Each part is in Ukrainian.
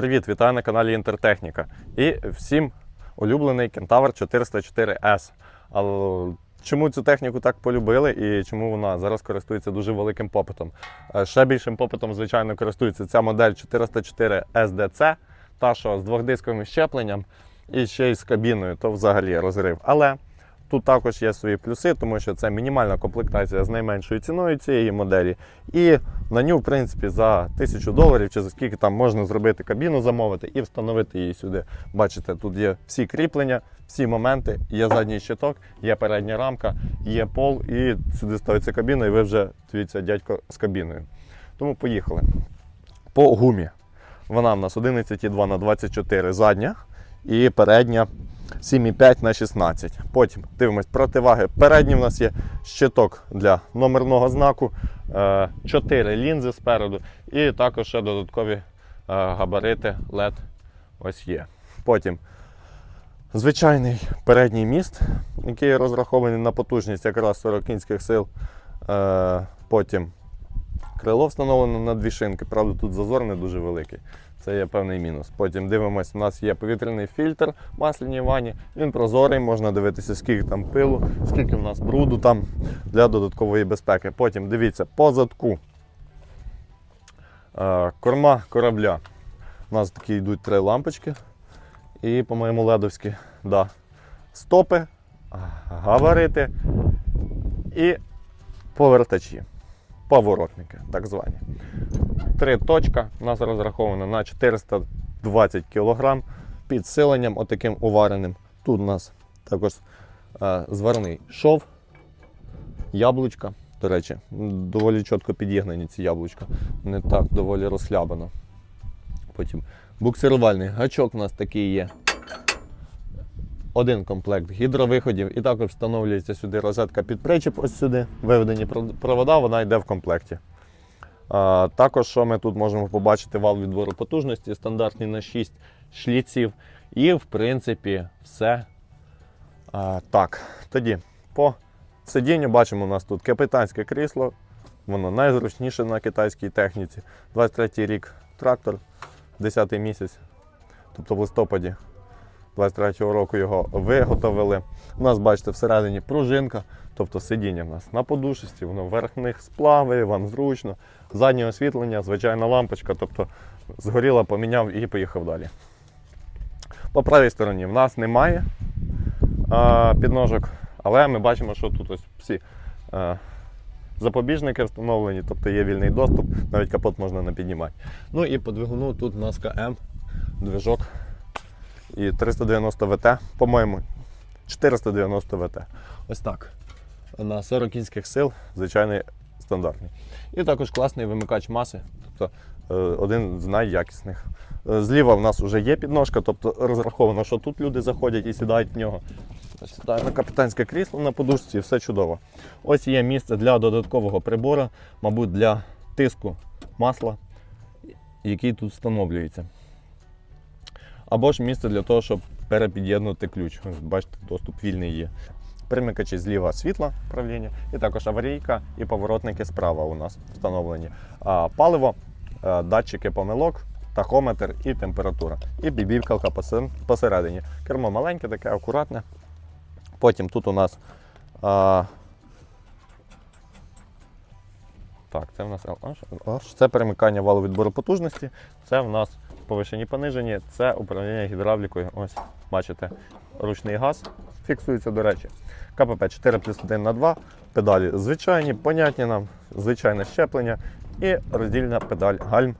Привіт, вітаю на каналі Інтертехніка. І всім улюблений Кентавр 404S. Але чому цю техніку так полюбили і чому вона зараз користується дуже великим попитом? Е, Ще більшим попитом, звичайно, користується ця модель 404 SDC, та що з двохдисковим щепленням і ще й з кабіною, то взагалі розрив. Але Тут також є свої плюси, тому що це мінімальна комплектація з найменшою ціною цієї моделі. І на ню, в принципі, за тисячу доларів чи за скільки там можна зробити кабіну, замовити і встановити її сюди. Бачите, тут є всі кріплення, всі моменти, є задній щиток, є передня рамка, є пол, і сюди ставиться кабіна, і ви вже дивіться, дядько з кабіною. Тому поїхали. По гумі. Вона в нас 11,2 на 24 задня і передня 7,5 на 16. Потім дивимось противаги. Передній в нас є щиток для номерного знаку, 4 лінзи спереду, і також ще додаткові е, габарити LED ось є. Потім звичайний передній міст, який розрахований на потужність якраз 40 кінських сил. Е, Потім крило встановлено на дві шинки, правда, тут зазор не дуже великий. Це є певний мінус. Потім дивимося, у нас є повітряний фільтр в масляній ванні. Він прозорий, можна дивитися, скільки там пилу, скільки в нас бруду там для додаткової безпеки. Потім дивіться, по задку е, корма корабля. У нас такі йдуть три лампочки. І, по-моєму, ледовські. Да. Стопи, габарити і повертачі. Поворотники, так звані три точка. У нас розраховано на 420 кг підсиленням отаким увареним. Тут у нас також е, зварний шов, яблучка. До речі, доволі чітко підігнані ці яблучка. Не так доволі розхлябано. Потім буксирувальний гачок у нас такий є. Один комплект гідровиходів і також встановлюється сюди розетка під причіп, ось сюди. Виведені провода, вона йде в комплекті. Також, що ми тут можемо побачити, вал відбору потужності, стандартний на 6 шліців. І, в принципі, все так. Тоді по сидінню бачимо, у нас тут капітанське крісло. Воно найзручніше на китайській техніці. 23 й рік трактор, 10 й місяць, тобто в листопаді 23-го року його виготовили. У нас, бачите, всередині пружинка, тобто сидіння в нас на подушці, воно верхних сплаває, вам зручно. Заднє освітлення, звичайна лампочка, тобто згоріла, поміняв і поїхав далі. По правій стороні в нас немає а, підножок, але ми бачимо, що тут ось всі а, запобіжники встановлені, тобто є вільний доступ, навіть капот можна не піднімати. Ну і по двигуну тут у нас КМ, движок і 390 ВТ, по-моєму, 490 ВТ. Ось так. На 40 кінських сил, звичайний стандартний. І також класний вимикач маси, тобто е, один з найякісних. Е, Зліва в нас вже є підножка, тобто розраховано, що тут люди заходять і сідають в нього. Сідаю на капітанське крісло на подушці, і все чудово. Ось є місце для додаткового прибору, мабуть, для тиску масла, який тут встановлюється. Або ж місце для того, щоб перепід'єднути ключ. Бачите, доступ вільний є. Примикачі зліва світла управління, і також аварійка і поворотники справа у нас встановлені. А, Паливо, а, датчики помилок, тахометр і температура. І бібівкалка посередині. Кермо маленьке, таке акуратне. Потім тут у нас. А, так, це в нас. Це перемикання валу відбору потужності. Це в нас повишені понижені, це управління гідравлікою. Ось, бачите, ручний газ фіксується, до речі. КПП 4 плюс 1 на 2, педалі звичайні, понятні нам, звичайне щеплення і роздільна педаль гальм.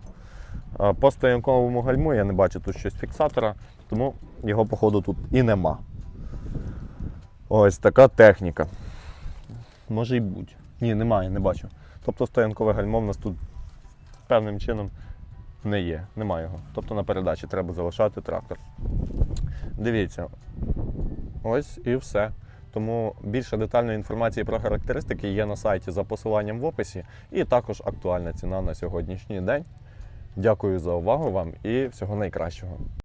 По стоянковому гальму я не бачу тут щось фіксатора, тому його, походу, тут і нема. Ось така техніка. Може і будь. Ні, немає, не бачу. Тобто стоянкове гальмо в нас тут певним чином не є, немає його. Тобто на передачі треба залишати трактор. Дивіться, ось і все. Тому більше детальної інформації про характеристики є на сайті за посиланням в описі, і також актуальна ціна на сьогоднішній день. Дякую за увагу вам і всього найкращого.